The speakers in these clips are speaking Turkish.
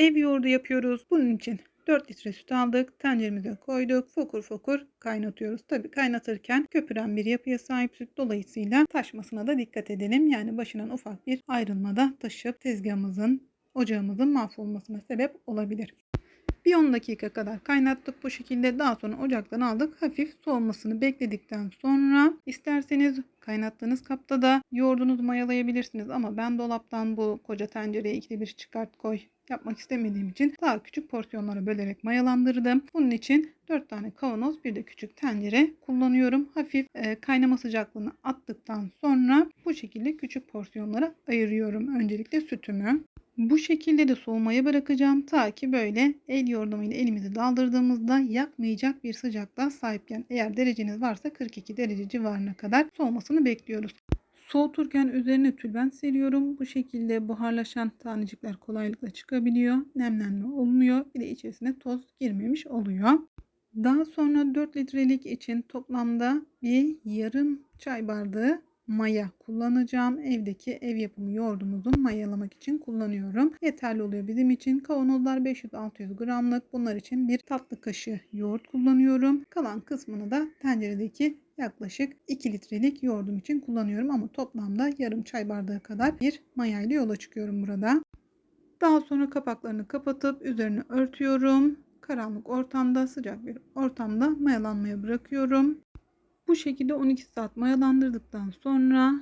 Ev yoğurdu yapıyoruz. Bunun için 4 litre süt aldık. Tenceremize koyduk. Fokur fokur kaynatıyoruz. Tabi kaynatırken köpüren bir yapıya sahip süt dolayısıyla taşmasına da dikkat edelim. Yani başından ufak bir ayrılmada taşıp tezgahımızın, ocağımızın mahvolmasına sebep olabilir. Bir 10 dakika kadar kaynattık bu şekilde. Daha sonra ocaktan aldık. Hafif soğumasını bekledikten sonra isterseniz kaynattığınız kapta da yoğurdunuzu mayalayabilirsiniz. Ama ben dolaptan bu koca tencereye ikide bir çıkart koy yapmak istemediğim için daha küçük porsiyonlara bölerek mayalandırdım. Bunun için 4 tane kavanoz bir de küçük tencere kullanıyorum. Hafif e, kaynama sıcaklığını attıktan sonra bu şekilde küçük porsiyonlara ayırıyorum. Öncelikle sütümü. Bu şekilde de soğumaya bırakacağım ta ki böyle el yordamıyla elimizi daldırdığımızda yakmayacak bir sıcaklığa sahipken eğer dereceniz varsa 42 derece civarına kadar soğumasını bekliyoruz. Soğuturken üzerine tülbent seriyorum. Bu şekilde buharlaşan tanecikler kolaylıkla çıkabiliyor. Nemlenme olmuyor. Bir de içerisine toz girmemiş oluyor. Daha sonra 4 litrelik için toplamda bir yarım çay bardağı maya kullanacağım. Evdeki ev yapımı yoğurdumuzu mayalamak için kullanıyorum. Yeterli oluyor bizim için. Kavanozlar 500-600 gramlık. Bunlar için bir tatlı kaşığı yoğurt kullanıyorum. Kalan kısmını da tenceredeki yaklaşık 2 litrelik yoğurdum için kullanıyorum. Ama toplamda yarım çay bardağı kadar bir maya ile yola çıkıyorum burada. Daha sonra kapaklarını kapatıp üzerine örtüyorum. Karanlık ortamda sıcak bir ortamda mayalanmaya bırakıyorum. Bu şekilde 12 saat mayalandırdıktan sonra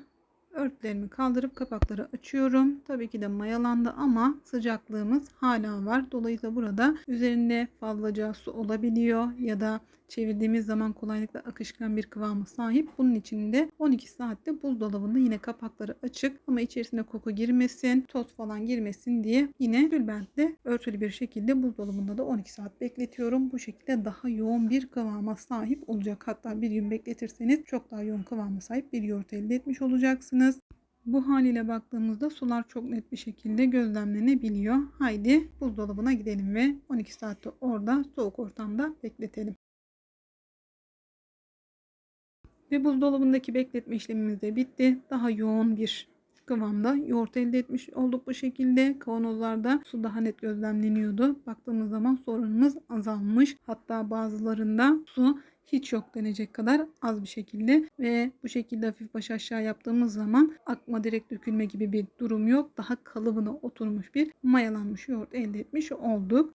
örtülerimi kaldırıp kapakları açıyorum. Tabii ki de mayalandı ama sıcaklığımız hala var. Dolayısıyla burada üzerinde fazlaca su olabiliyor ya da çevirdiğimiz zaman kolaylıkla akışkan bir kıvama sahip. Bunun için de 12 saatte buzdolabında yine kapakları açık ama içerisine koku girmesin, toz falan girmesin diye yine tülbentle örtülü bir şekilde buzdolabında da 12 saat bekletiyorum. Bu şekilde daha yoğun bir kıvama sahip olacak. Hatta bir gün bekletirseniz çok daha yoğun kıvama sahip bir yoğurt elde etmiş olacaksınız. Bu haliyle baktığımızda sular çok net bir şekilde gözlemlenebiliyor. Haydi buzdolabına gidelim ve 12 saatte orada soğuk ortamda bekletelim. Ve buzdolabındaki bekletme işlemimiz de bitti. Daha yoğun bir kıvamda yoğurt elde etmiş olduk bu şekilde. Kavanozlarda su daha net gözlemleniyordu. Baktığımız zaman sorunumuz azalmış. Hatta bazılarında su hiç yok denecek kadar az bir şekilde ve bu şekilde hafif baş aşağı yaptığımız zaman akma direkt dökülme gibi bir durum yok. Daha kalıbına oturmuş bir mayalanmış yoğurt elde etmiş olduk.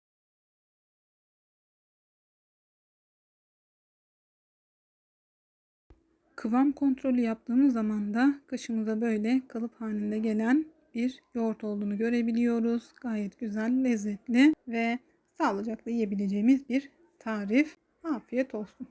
Kıvam kontrolü yaptığımız zaman da kaşımıza böyle kalıp halinde gelen bir yoğurt olduğunu görebiliyoruz. Gayet güzel, lezzetli ve sağlıcakla yiyebileceğimiz bir tarif. Afiyet olsun.